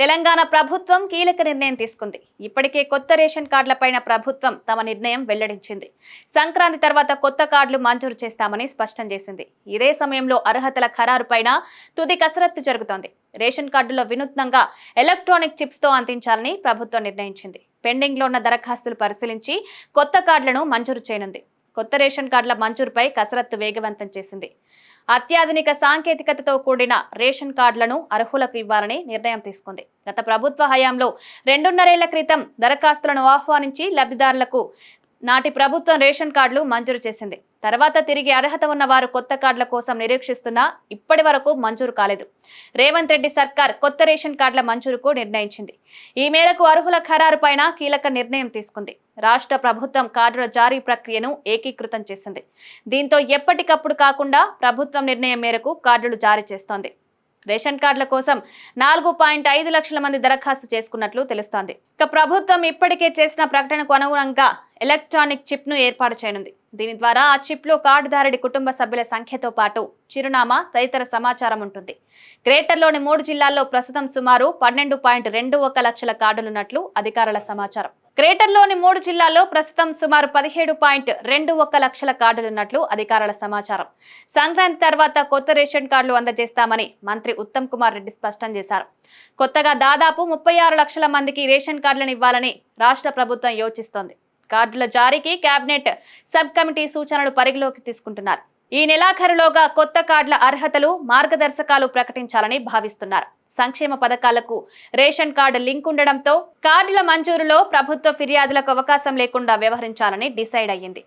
తెలంగాణ ప్రభుత్వం కీలక నిర్ణయం తీసుకుంది. ఇప్పటికే కొత్త రేషన్ కార్డులపైన ప్రభుత్వం తమ నిర్ణయం వెల్లడించింది. సంక్రాంతి తర్వాత కొత్త కార్డులు మంజూరు చేస్తామని స్పష్టం చేసింది. ఇదే సమయంలో అర్హతల ఖరారుపైన తుది కసరత్తు జరుగుతోంది. రేషన్ కార్డులో వినూత్నంగా ఎలక్ట్రానిక్ చిప్స్తో అందించాలని ప్రభుత్వం నిర్ణయించింది. పెండింగ్లో ఉన్న దరఖాస్తులు పరిశీలించి కొత్త కార్డులను మంజూరు చేయనుంది. కొత్త రేషన్ కార్డుల మంజూరుపై కసరత్తు వేగవంతం చేసింది. అత్యాధునిక సాంకేతికతతో కూడిన రేషన్ కార్డులను అర్హులకు ఇవ్వాలని నిర్ణయం తీసుకుంది. గత ప్రభుత్వ హయాంలో రెండున్నరేళ్ళ క్రితం దరఖాస్తులను ఆహ్వానించి లబ్ధిదారులకు నాటి ప్రభుత్వం రేషన్ కార్డులు మంజూరు చేసింది. తర్వాత తిరిగి అర్హత ఉన్న వారు కొత్త కార్డుల కోసం నిరీక్షిస్తున్నా ఇప్పటి వరకు మంజూరు కాలేదు. రేవంత్ రెడ్డి సర్కార్ కొత్త రేషన్ కార్డుల మంజూరుకు నిర్ణయించింది. ఈ మేరకు అర్హుల ఖరారు పైన కీలక నిర్ణయం తీసుకుంది. రాష్ట్ర ప్రభుత్వం కార్డుల జారీ ప్రక్రియను ఏకీకృతం చేసింది. దీంతో ఎప్పటికప్పుడు కాకుండా ప్రభుత్వం నిర్ణయం మేరకు కార్డులు జారీ చేస్తోంది. రేషన్ కార్డుల కోసం నాలుగు పాయింట్ ఐదు లక్షల మంది దరఖాస్తు చేసుకున్నట్లు తెలుస్తోంది. ఇక ప్రభుత్వం ఇప్పటికే చేసిన ప్రకటనకు అనుగుణంగా ఎలక్ట్రానిక్ చిప్ను ఏర్పాటు చేయనుంది. దీని ద్వారా ఆ చిప్లో కార్డుదారుడి కుటుంబ సభ్యుల సంఖ్యతో పాటు చిరునామా తదితర సమాచారం ఉంటుంది. గ్రేటర్లోని మూడు జిల్లాల్లో ప్రస్తుతం సుమారు పన్నెండు పాయింట్ రెండు ఒక లక్షల కార్డులున్నట్లు అధికారుల సమాచారం. గ్రేటర్లోని మూడు జిల్లాల్లో ప్రస్తుతం సుమారు పదిహేడు పాయింట్ రెండు ఒక్క లక్షల కార్డులున్నట్లు అధికారుల సమాచారం. సంక్రాంతి తర్వాత కొత్త రేషన్ కార్డులు అందజేస్తామని మంత్రి ఉత్తమ్ కుమార్ రెడ్డి స్పష్టం చేశారు. కొత్తగా దాదాపు ముప్పై ఆరు లక్షల మందికి రేషన్ కార్డులను ఇవ్వాలని రాష్ట్ర ప్రభుత్వం యోచిస్తోంది. కార్డుల జారీకి కేబినెట్ సబ్ కమిటీ సూచనలు పరిగణలోకి తీసుకుంటున్నారు. ఈ నెలాఖరులోగా కొత్త కార్డుల అర్హతలు మార్గదర్శకాలు ప్రకటించాలని భావిస్తున్నారు. సంక్షేమ పథకాలకు రేషన్ కార్డు లింక్ ఉండడంతో కార్డుల మంజూరులో ప్రభుత్వ ఫిర్యాదులకు అవకాశం లేకుండా వ్యవహరించాలని డిసైడ్ అయ్యింది.